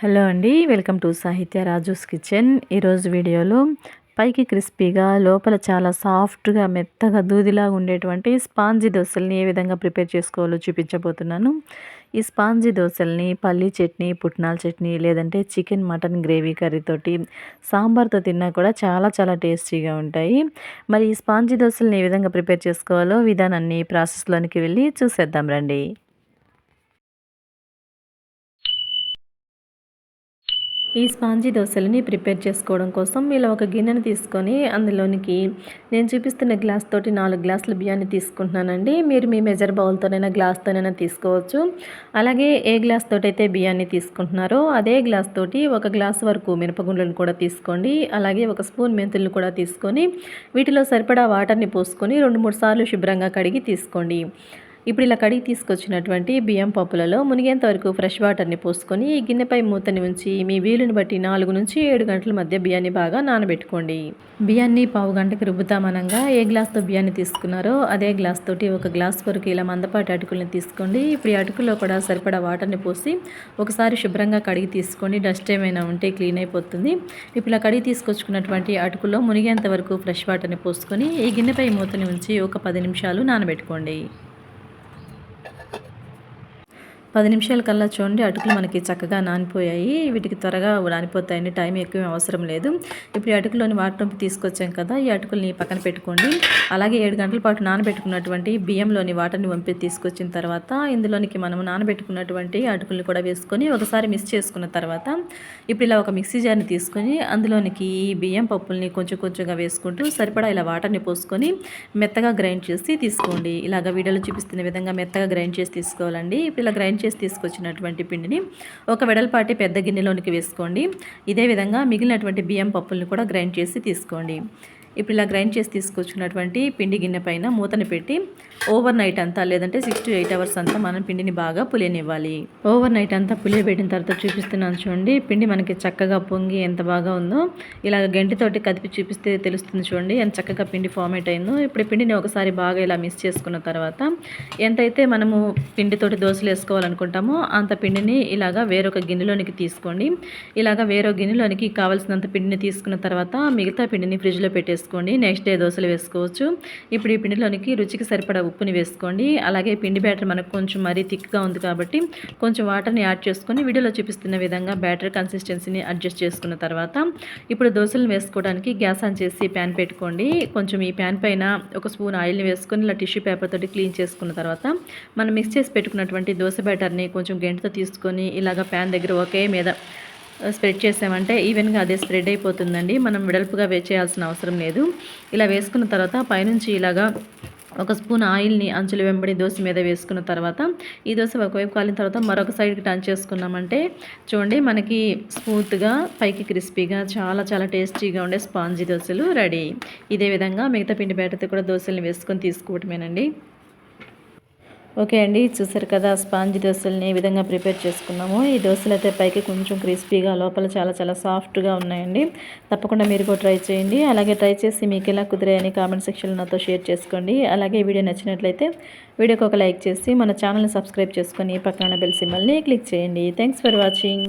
Hello అండి welcome to సాహిత్య Raju's kitchen. ఈరోజు వీడియోలో పైకి క్రిస్పీగా లోపల చాలా సాఫ్ట్గా మెత్తగా దూదిలాగా ఉండేటువంటి స్పాంజీ దోశల్ని ఏ విధంగా ప్రిపేర్ చేసుకోవాలో చూపించబోతున్నాను. ఈ స్పాంజీ దోశల్ని పల్లీ చట్నీ పుట్నాల చట్నీ లేదంటే చికెన్ మటన్ గ్రేవీ కర్రీతోటి సాంబార్తో తిన్నా కూడా చాలా చాలా టేస్టీగా ఉంటాయి. మరి ఈ స్పాంజీ దోశల్ని ఏ విధంగా ప్రిపేర్ చేసుకోవాలో విధానాన్ని ప్రాసెస్లోనికి వెళ్ళి చూసేద్దాం రండి. ఈ స్పాంజీ దోశలని ప్రిపేర్ చేసుకోవడం కోసం ఇలా ఒక గిన్నెను తీసుకొని అందులోనికి నేను చూపిస్తున్న గ్లాస్ తోటి నాలుగు గ్లాసుల బియ్యాన్ని తీసుకుంటున్నానండి. మీరు మీ మెజర్ బౌల్తోనైనా గ్లాస్తోనైనా తీసుకోవచ్చు. అలాగే ఏ గ్లాస్ తోటి అయితే బియ్యాన్ని తీసుకుంటున్నారో అదే గ్లాస్ తోటి ఒక గ్లాస్ వరకు మినపగుండ్లను కూడా తీసుకోండి. అలాగే ఒక స్పూన్ మెంతులను కూడా తీసుకొని వీటిలో సరిపడా వాటర్ని పోసుకొని రెండు మూడు సార్లు శుభ్రంగా కడిగి తీసుకోండి. ఇప్పుడు ఇలా కడిగి తీసుకొచ్చినటువంటి బియ్యం పప్పులలో మునిగేంత వరకు ఫ్రెష్ వాటర్ని పోసుకొని ఈ గిన్నెపై మూతని ఉంచి మీ వీలుని బట్టి నాలుగు నుంచి ఏడు గంటల మధ్య బియ్యాన్ని బాగా నానబెట్టుకోండి. బియ్యాన్ని పావు గంటకి రుబ్బుతామనంగా ఏ గ్లాస్తో బియ్యాన్ని తీసుకున్నారో అదే గ్లాస్ తోటి ఒక గ్లాస్ వరకు ఇలా మందపాటి అటుకుల్ని తీసుకోండి. ఇప్పుడు ఈ అటుకుల్లో కూడా సరిపడా వాటర్ని పోసి ఒకసారి శుభ్రంగా కడిగి తీసుకోండి డస్ట్ ఏమైనా ఉంటే క్లీన్ అయిపోతుంది. ఇప్పుడు ఇలా కడిగి తీసుకొచ్చుకున్నటువంటి అటుకుల్లో మునిగేంత వరకు ఫ్రెష్ వాటర్ని పోసుకొని ఈ గిన్నెపై మూతని ఉంచి ఒక పది నిమిషాలు నానబెట్టుకోండి. Thank you. పది నిమిషాల కల్లా చూడండి అటుకులు మనకి చక్కగా నానిపోయాయి. వీటికి త్వరగా నానిపోతాయండి టైం ఎక్కువ అవసరం లేదు. ఇప్పుడు ఈ అటుకులోని వాటర్ తీసుకొచ్చాం కదా ఈ అటుకుల్ని పక్కన పెట్టుకోండి. అలాగే ఏడు గంటల పాటు నానబెట్టుకున్నటువంటి బియ్యంలోని వాటర్ని వంపి తీసుకొచ్చిన తర్వాత ఇందులోనికి మనం నానబెట్టుకున్నటువంటి అటుకుల్ని కూడా వేసుకొని ఒకసారి మిక్స్ చేసుకున్న తర్వాత ఇప్పుడు ఇలా ఒక మిక్సీ జార్ని తీసుకొని అందులోనికి ఈ బియ్యం పప్పుల్ని కొంచెం కొంచెంగా వేసుకుంటూ సరిపడా ఇలా వాటర్ని పోసుకొని మెత్తగా గ్రైండ్ చేసి తీసుకోండి. ఇలాగ వీడియోలో చూపిస్తున్న విధంగా మెత్తగా గ్రైండ్ చేసి తీసుకోవాలండి. ఇప్పుడు ఇలా గ్రైండ్ చేసి తీసుకొచ్చినటువంటి పిండిని ఒక వెడల్పాటి పెద్ద గిన్నెలోనికి వేసుకోండి. ఇదే విధంగా మిగిలినటువంటి బియ్యం పప్పుల్ని కూడా గ్రైండ్ చేసి తీసుకోండి. ఇప్పుడు ఇలా గ్రైండ్ చేసి తీసుకొచ్చినటువంటి పిండి గిన్నె పైన మూతని పెట్టి ఓవర్ నైట్ అంతా లేదంటే సిక్స్ టు ఎయిట్ అవర్స్ అంతా మనం పిండిని బాగా పులియనివ్వాలి ఓవర్ నైట్ అంతా పులియబెట్టిన తర్వాత చూపిస్తున్నాను చూడండి. పిండి మనకి చక్కగా పొంగి ఎంత బాగా ఉందో ఇలా గంటితోటి కదిపి చూపిస్తే తెలుస్తుంది చూడండి. ఎంత చక్కగా పిండి ఫార్మేట్ అయిందో. ఇప్పుడు పిండిని ఒకసారి బాగా ఇలా మిక్స్ చేసుకున్న తర్వాత ఎంతైతే మనము పిండితోటి దోశలు వేసుకోవాలనుకుంటామో అంత పిండిని ఇలాగా వేరొక గిన్నెలోనికి తీసుకోండి. ఇలాగా వేరొక గిన్నెలోనికి కావాల్సినంత పిండిని తీసుకున్న తర్వాత మిగతా పిండిని ఫ్రిడ్జ్లో పెట్టేసి వేసుకోండి. నెక్స్ట్ డే దోశలు వేసుకోవచ్చు. ఇప్పుడు ఈ పిండిలోనికి రుచికి సరిపడా ఉప్పుని వేసుకోండి. అలాగే పిండి బ్యాటర్ మనకు కొంచెం మరీ థిక్గా ఉంది కాబట్టి కొంచెం వాటర్ని యాడ్ చేసుకొని వీడియోలో చూపిస్తున్న విధంగా బ్యాటర్ కన్సిస్టెన్సీని అడ్జస్ట్ చేసుకున్న తర్వాత ఇప్పుడు దోశలు వేసుకోవడానికి గ్యాస్ ఆన్ చేసి ప్యాన్ పెట్టుకోండి. కొంచెం ఈ ప్యాన్ పైన ఒక స్పూన్ ఆయిల్ని వేసుకొని ఇలా టిష్యూ పేపర్ తోటి క్లీన్ చేసుకున్న తర్వాత మనం మిక్స్ చేసి పెట్టుకున్నటువంటి దోశ బ్యాటర్ని కొంచెం గెంటతో తీసుకొని ఇలాగ ప్యాన్ దగ్గర ఒకే మీద స్ప్రెడ్ చేసామంటే ఈవెన్గా అదే స్ప్రెడ్ అయిపోతుందండి. మనం వెడల్పుగా వేచేయాల్సిన అవసరం లేదు. ఇలా వేసుకున్న తర్వాత పైనుంచి ఇలాగా ఒక స్పూన్ ఆయిల్ని అంచులు వెంబడి దోశ మీద వేసుకున్న తర్వాత ఈ దోశ ఒకవైపు కాలిన తర్వాత మరొక సైడ్కి టర్న్ చేసుకున్నామంటే చూడండి మనకి స్మూత్గా పైకి క్రిస్పీగా చాలా చాలా టేస్టీగా ఉండే స్పాంజీ దోశలు రెడీ. ఇదే విధంగా మిగతా పిండి బేటతో కూడా దోశల్ని వేసుకొని తీసుకోవటమేనండి. ఓకే అండి చూసారు కదా స్పాంజ్ దోశల్ని ఏ విధంగా ప్రిపేర్ చేసుకున్నాము. ఈ దోశలు అయితే పైకి కొంచెం క్రిస్పీగా లోపల చాలా చాలా సాఫ్ట్గా ఉన్నాయండి. తప్పకుండా మీరు కూడా ట్రై చేయండి. అలాగే ట్రై చేసి మీకు ఎలా కుదిరాయని కామెంట్ సెక్షన్లో నాతో షేర్ చేసుకోండి. అలాగే వీడియో నచ్చినట్లయితే వీడియోకి ఒక లైక్ చేసి మన ఛానల్ని సబ్స్క్రైబ్ చేసుకొని పక్కన బెల్ సిమ్మల్ని క్లిక్ చేయండి. Thanks for watching.